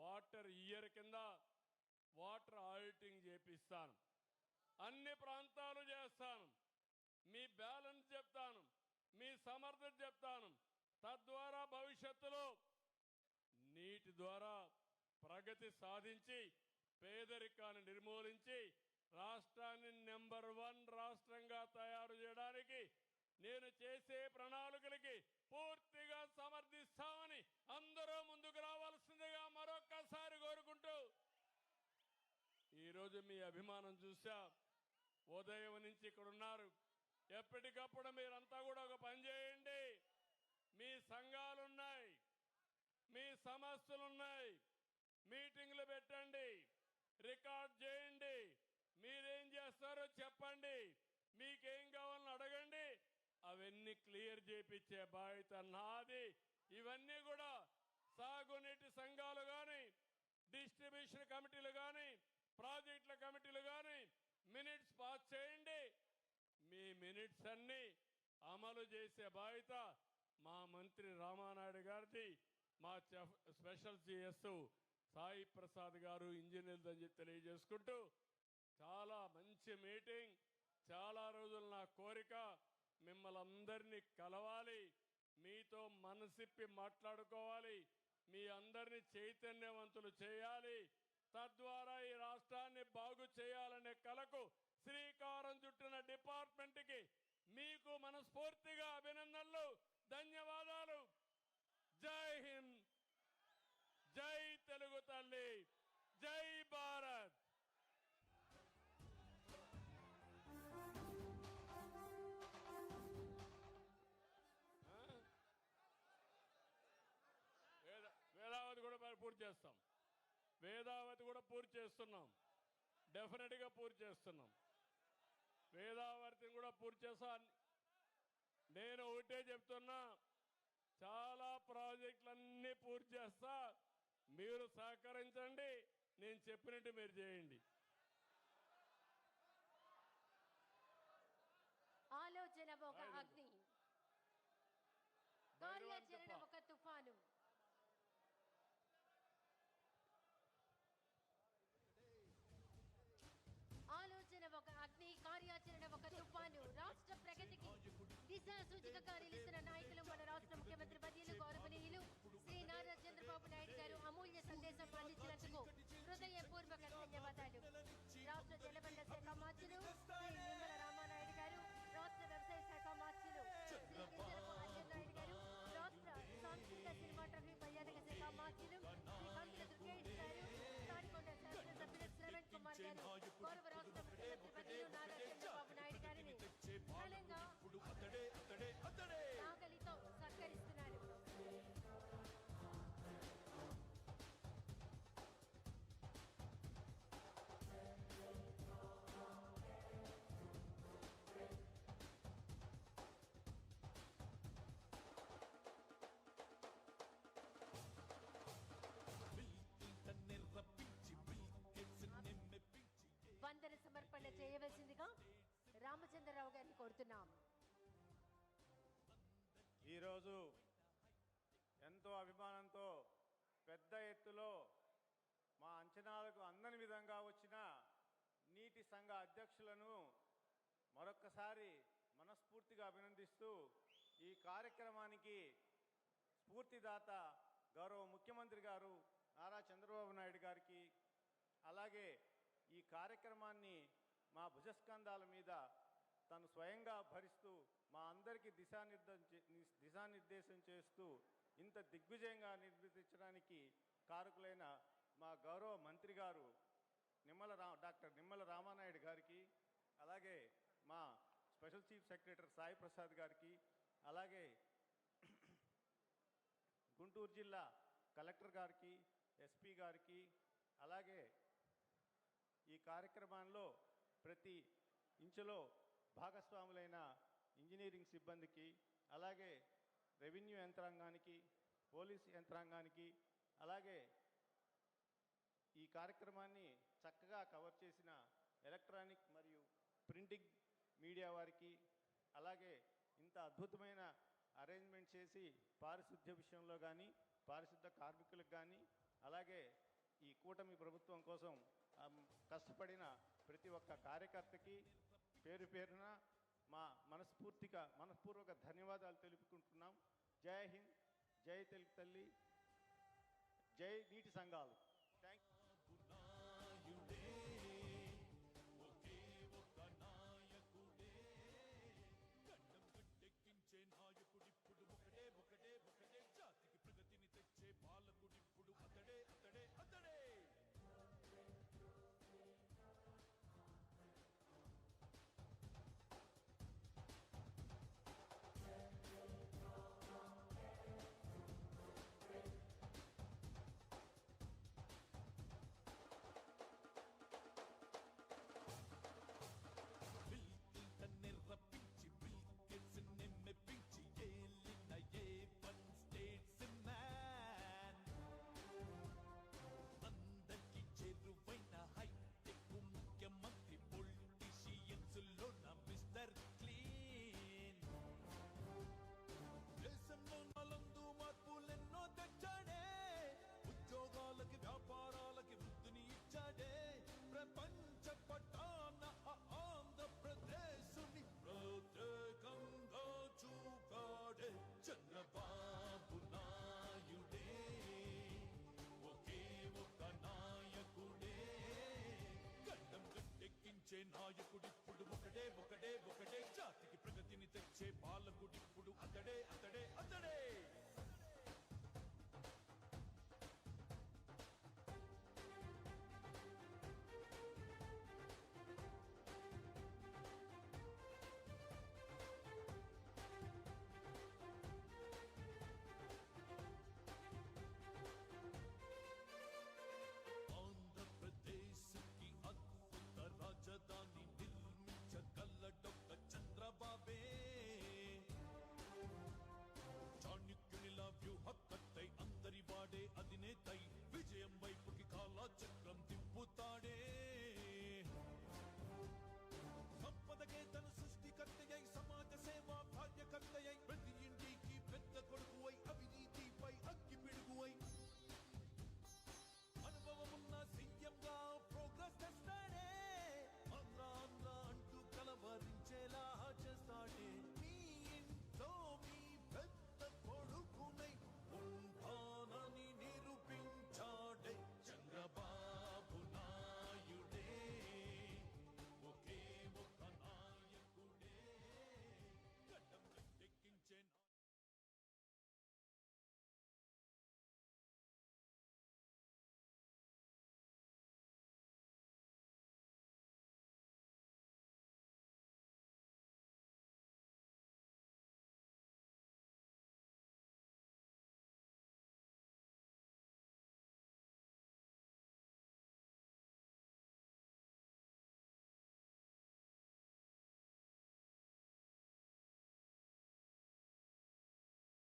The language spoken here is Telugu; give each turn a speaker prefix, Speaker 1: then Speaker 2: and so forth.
Speaker 1: వాటర్ ఇయర్ కింద వాటర్ ఆడిటింగ్ చేపిస్తాను. అన్ని ప్రాంతాలు చేస్తాను. మీ బ్యాలెన్స్ చెప్తాను. మీ సమర్థత చెప్తాను. తద్వారా భవిష్యత్తులో నీటి ద్వారా ప్రగతి సాధించి పేదరికాన్ని నిర్మూలించి రాష్ట్రాన్ని నెంబర్ వన్ రాష్ట్రంగా తయారు చేయడానికి నేను చేసే ప్రణాళికలకి పూర్తిగా సమర్థిస్తామని అందరూ ముందుకు రావాల్సిందిగా మరొక్కసారి కోరుకుంటూ ఈరోజు మీ అభిమానం చూసా. ఉదయం నుంచి ఇక్కడ ఉన్నారు. ఎప్పటికప్పుడు మీరంతా కూడా ఒక పని చేయండి. మీ సంఘాలు ఉన్నాయి. మీ సమస్యలు ఉన్నాయి. మీటింగ్లు పెట్టండి. రికార్డ్ చేయండి. మీరేం చేస్తారో చెప్పండి. మీకేం కావాలని అడగ అవన్నీ క్లియర్ చేపించే బాధ్యత నాది. ఇవన్నీ కూడా సాగునీటి సంఘాలు కానీ డిస్ట్రిబ్యూషన్ కమిటీలు కానీ ప్రాజెక్టుల కమిటీలు కానీ మినిట్స్ పాస్ చేయండి. మీ మినిట్స్ అన్ని అమలు చేసే బాధ్యత మా మంత్రి రామానాయుడు గారిది. మా chief special CS Sai Prasad garu ఇంజనీర్లు అని చెప్పి తెలియజేసుకుంటూ చాలా మంచి మీటింగ్ చాలా రోజులు నా కోరిక మిమ్మల్ని అందరినీ కలవాలి మీతో మనసిప్పి మాట్లాడుకోవాలి మీ అందరినీ చైతన్యవంతులు చేయాలి. తద్వారా ఈ రాష్ట్రాన్ని బాగు చేయాలనే కలకు శ్రీకారం చుట్టిన డిపార్ట్మెంట్కి మీకు మనస్ఫూర్తిగా అభినందనలు ధన్యవాదాలు. జై హింద్. జై తెలుగు తల్లి. జై భారత్. పూర్తి చేస్తాం. వేదావతి కూడా పూర్తి చేస్తున్నాం. డెఫినెట్గా పూర్తి చేస్తున్నాం. వేదావతిని కూడా పూర్తి చేస్తా. నేను ఒకటే చెప్తున్నా చాలా ప్రాజెక్టులన్నీ పూర్తి చేస్తా. మీరు సహకరించండి నేను చెప్పినట్టు మీరు చేయండి.
Speaker 2: ఆలోచన ఒక అగ్ని. కార్యాచరణ ఒక తుఫాను. దిశా సూచిక నిలుస్తున్న నాయకులు మన రాష్ట్ర ముఖ్యమంత్రి పదవులు గౌరవనీయులు శ్రీ నారా చంద్రబాబు నాయుడు గారు అమూల్య సందేశం అందించినందుకు గారిని
Speaker 3: ఈరోజు ఎంతో అభిమానంతో పెద్ద ఎత్తులో మా అంచనాలకు అందని విధంగా వచ్చిన నీటి సంఘ అధ్యక్షులను మరొక్కసారి మనస్ఫూర్తిగా అభినందిస్తూ ఈ కార్యక్రమానికి స్ఫూర్తిదాత గౌరవ ముఖ్యమంత్రి గారు నారా చంద్రబాబు నాయుడు గారికి అలాగే ఈ కార్యక్రమాన్ని మా భుజస్కంధాల మీద తను స్వయంగా భరిస్తూ మా అందరికీ దిశానిర్దం దిశానిర్దేశం చేస్తూ ఇంత దిగ్విజయంగా నిర్వర్తించడానికి కారకులైన మా గౌరవ మంత్రి గారు నిమ్మల రా డాక్టర్ నిమ్మల రామానాయుడు గారికి అలాగే మా special chief secretary Sai Prasad గారికి అలాగే గుంటూరు జిల్లా కలెక్టర్ గారికి ఎస్పీ గారికి అలాగే ఈ కార్యక్రమంలో ప్రతి ఇంచులో భాగస్వాములైన ఇంజనీరింగ్ సిబ్బందికి అలాగే రెవెన్యూ యంత్రాంగానికి పోలీస్ యంత్రాంగానికి అలాగే ఈ కార్యక్రమాన్ని చక్కగా కవర్ చేసిన ఎలక్ట్రానిక్ మరియు ప్రింటింగ్ మీడియా వారికి అలాగే ఇంత అద్భుతమైన అరేంజ్మెంట్ చేసి పారిశుద్ధ్య విషయంలో కానీ పారిశుద్ధ కార్మికులకు కానీ అలాగే ఈ కూటమి ప్రభుత్వం కోసం కష్టపడిన ప్రతి ఒక్క కార్యకర్తకి పేరు పేరున మా మనస్ఫూర్తిగా మనస్పూర్వక ధన్యవాదాలు తెలుపుకుంటున్నాం. జై హింద్ జై తెలుగు తల్లి జై నీటి సంఘాలు.